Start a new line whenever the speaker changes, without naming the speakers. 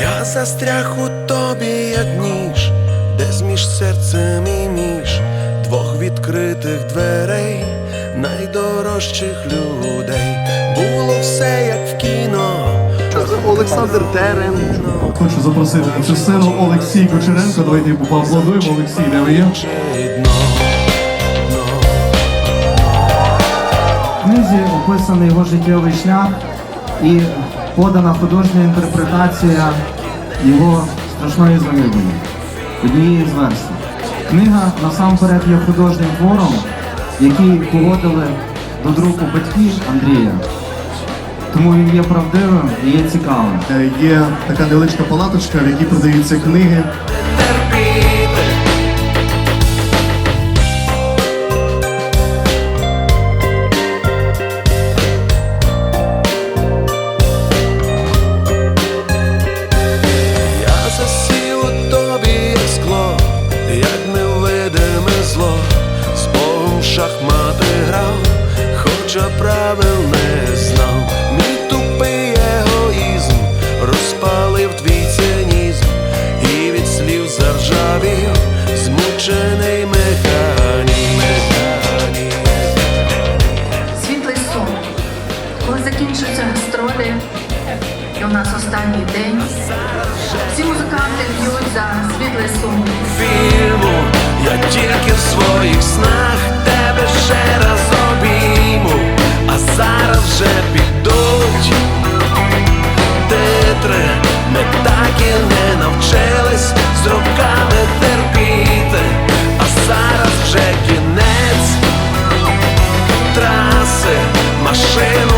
Я застряг у тобі, як ніж, десь між серцем і між двох відкритих дверей, найдорожчих людей. Було все. Олександр Терен.
Хочу запросити на Олексій Кучеренко. Давайте поаплодуємо. Олексій, де ви є?
В книзі описаний його життєвий шлях і подана художня інтерпретація його страшної загибелі, однієї з версій. Книга насамперед є художнім твором, який погодили до друку батьки Андрія. Тому він є правдивим і є цікавим.
Е, Є така невеличка палаточка, в якій продаються книги.
терпіти. Я засів у тобі скло, як невидиме зло, з Богом в шахмати грав, хоча правил не
закінчаться гастролі. І у нас останній день. Всі музиканти б'ють за світлий сум.
Фільму, я тільки в своїх снах тебе ще раз обійму, а зараз вже підуть титри. Ми так і не навчились з руками терпіти, а зараз вже кінець траси машину.